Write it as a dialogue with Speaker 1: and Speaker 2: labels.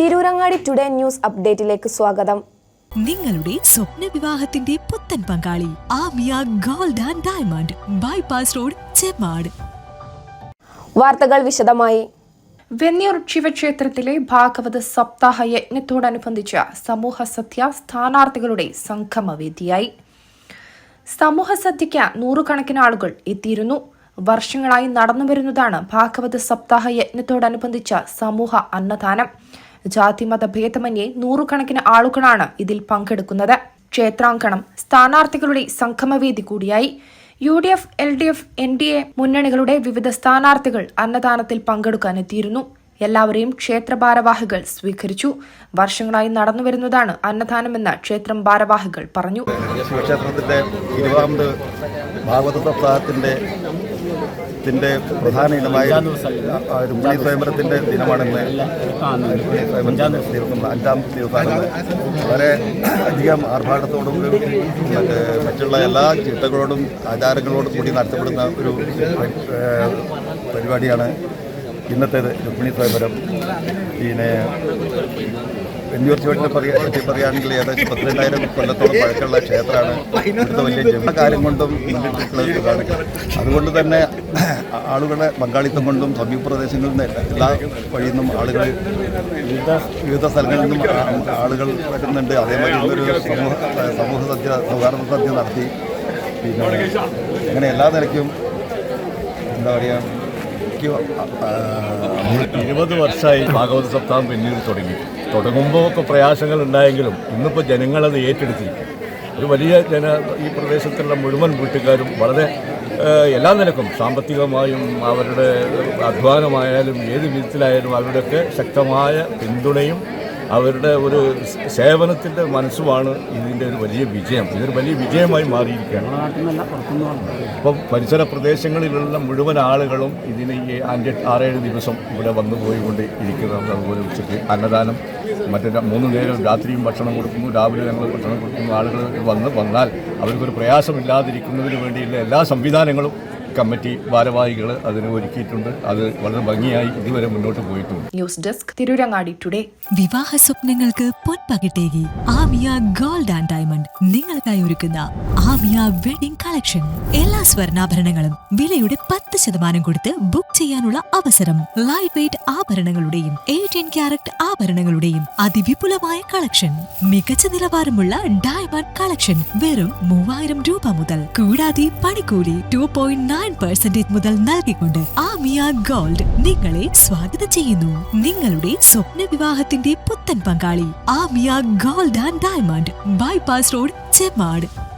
Speaker 1: Tirurangadi today news അപ്ഡേറ്റിലേക്ക് സ്വാഗതം.
Speaker 2: നിങ്ങളുടെ സ്വപ്ന വിവാഹത്തിന്റെ പുത്തൻ പങ്കാളി Amiya gold and diamond bypass road Chemmad.
Speaker 1: വാർത്തകൾ വിശദമായി.
Speaker 3: വെന്നിയൂർ ശിവക്ഷേത്രത്തിലെ ഭാഗവത സപ്താഹ യജ്ഞത്തോടനുബന്ധിച്ച സമൂഹ സത്യ സ്ഥാനാർത്ഥികളുടെ സംഗമവേദിയായി. സമൂഹ സദ്യയ്ക്ക് നൂറുകണക്കിന് ആളുകൾ എത്തിയിരുന്നു. വർഷങ്ങളായി നടന്നു വരുന്നതാണ് ഭാഗവത സപ്താഹ യജ്ഞത്തോടനുബന്ധിച്ച സമൂഹ അന്നദാനം. ജാതിമത ഭേദമന്യേ നൂറുകണക്കിന് ആളുകളാണ് ഇതിൽ പങ്കെടുക്കുന്നത്. ക്ഷേത്രാങ്കണം സ്ഥാനാർത്ഥികളുടെ സംഗമവേദി കൂടിയായി. U D F L D F N D A മുന്നണികളുടെ വിവിധ സ്ഥാനാർത്ഥികൾ അന്നദാനത്തിൽ പങ്കെടുക്കാനെത്തിയിരുന്നു. എല്ലാവരെയും ക്ഷേത്ര ഭാരവാഹികൾ സ്വീകരിച്ചു. വർഷങ്ങളായി നടന്നു വരുന്നതാണ് അന്നദാനമെന്ന് ക്ഷേത്രം ഭാരവാഹികൾ പറഞ്ഞു.
Speaker 4: ശിവക്ഷേത്രത്തിന്റെ ഇരുപതാമത് ഭാഗവത സപ്താഹത്തിന്റെ ത്തിന്റെ പ്രധാന ഇനമായ രുക്മിണി സ്വയംവരത്തിന്റെ ദിനമാണെന്ന് രുക്മിണി സ്വയംവരത്തിന്റെ ദിവസം അഞ്ചാം ദിവസമാണ് വളരെ അധികം ആർഭാടത്തോടും മറ്റേ മറ്റ് മറ്റുള്ള എല്ലാ ചിട്ടകളോടും ആചാരങ്ങളോടും കൂടി നടത്തപ്പെടുന്ന ഒരു പരിപാടിയാണ് ഇന്നത്തേത് രുക്മിണി സ്വയംവരം പിന്നെ ചുവട്ടിനെ പറയാ പറ്റി പറയുകയാണെങ്കിൽ ഏകദേശം പന്ത്രണ്ടായിരം കൊല്ലത്തോളം പഴക്കമുള്ള ക്ഷേത്രമാണ്. ഇവിടുത്തെ വലിയ ജന്മ കാലം കൊണ്ടും മുന്നിട്ടുള്ള ഇതാണ്. അതുകൊണ്ട് തന്നെ ആളുകളെ പങ്കാളിത്തം കൊണ്ടും സമീപ പ്രദേശങ്ങളിൽ നിന്ന് എല്ലാ വഴിയിൽ നിന്നും ആളുകൾ വിവിധ വിവിധ സ്ഥലങ്ങളിൽ നിന്നും ആളുകൾ വരുന്നുണ്ട്. അതേമാതിരി ഇന്നൊരു സമൂഹ സമൂഹ സദ്യ സൗഹാർദ്ദ സദ്യ നടത്തി. പിന്നെ അങ്ങനെ എല്ലാ നിലയ്ക്കും എന്താ പറയുക
Speaker 5: ഇരുപത് വർഷമായി ഭാഗവത സപ്താഹം പിന്നീട് തുടങ്ങി. തുടങ്ങുമ്പോൾ ഒക്കെ പ്രയാസങ്ങൾ ഉണ്ടായെങ്കിലും ഇന്നിപ്പോൾ ജനങ്ങളത് ഏറ്റെടുത്തിരിക്കും ഒരു വലിയ ജന ഈ പ്രദേശത്തുള്ള മുഴുവൻ വീട്ടുകാരും വളരെ എല്ലാ നിലക്കും സാമ്പത്തികമായും അവരുടെ അധ്വാനമായാലും ഏത് വിധത്തിലായാലും അവരുടെയൊക്കെ ശക്തമായ പിന്തുണയും അവരുടെ ഒരു സേവനത്തിന്റെ മനസ്സുമാണ് ഇതിന്റെ ഒരു വലിയ വിജയം. ഇതൊരു വലിയ വിജയമായി മാറിയിരിക്കുകയാണ്. ഇപ്പം പരിസര പ്രദേശങ്ങളിലുള്ള മുഴുവൻ ആളുകളും ഇതിന് ഈ അഞ്ച് ആറേഴ് ദിവസം ഇവിടെ വന്നു പോയിക്കൊണ്ട് ഇരിക്കുന്നത് അതുപോലെ ഉച്ചയ്ക്ക് അന്നദാനം മറ്റേ മൂന്ന് നേരം രാത്രിയും ഭക്ഷണം കൊടുക്കുന്നു രാവിലെ ഞങ്ങൾ ഭക്ഷണം കൊടുക്കുന്നു ആളുകൾ വന്ന് വന്നാൽ അവർക്കൊരു പ്രയാസമില്ലാതിരിക്കുന്നതിന് വേണ്ടിയുള്ള എല്ലാ സംവിധാനങ്ങളും കമ്മിറ്റി ഭാരവാഹികൾ അതിന് ഒരുക്കിയിട്ടുണ്ട്. അത് വളരെ ഭംഗിയായി ഇതുവരെ മുന്നോട്ട് പോയിട്ടുണ്ട്.
Speaker 3: News desk Tirurangadi today.
Speaker 2: വിവാഹ സ്വപ്നങ്ങൾക്ക് പൊൻപകിട്ടേകി. ആമിയ ഗോൾഡ് ആൻഡ് ഡയമണ്ട് നിങ്ങൾക്കായി ഒരുക്കുന്ന ആമിയ വെഡിംഗ് കളക്ഷൻ. എല്ലാ സ്വർണാഭരണങ്ങളും വിലയുടെ പത്ത് ശതമാനം കൊടുത്ത് ബുക്ക് ചെയ്യാനുള്ള അവസരം. ലൈറ്റ് വെയിറ്റ് ആഭരണങ്ങളുടെയും എയ്റ്റീൻ ക്യാരറ്റ് ആഭരണങ്ങളുടെയും അതിവിപുലമായ കളക്ഷൻ. മികച്ച നിലവാരമുള്ള ഡയമണ്ട് കളക്ഷൻ വെറും മൂവായിരം രൂപ മുതൽ. കൂടാതെ പണിക്കൂലി ടു പോയിന്റ് നയൻ പെർസെന്റേജ് മുതൽ നൽകിക്കൊണ്ട് ആമിയ ഗോൾഡ് നിങ്ങളെ സ്വാഗതം ചെയ്യുന്നു. നിങ്ങളുടെ സ്വപ്ന വിവാഹത്തിന്റെ പുത്തൻ പങ്കാളി Amiya gold and diamond bypass road Chemmad.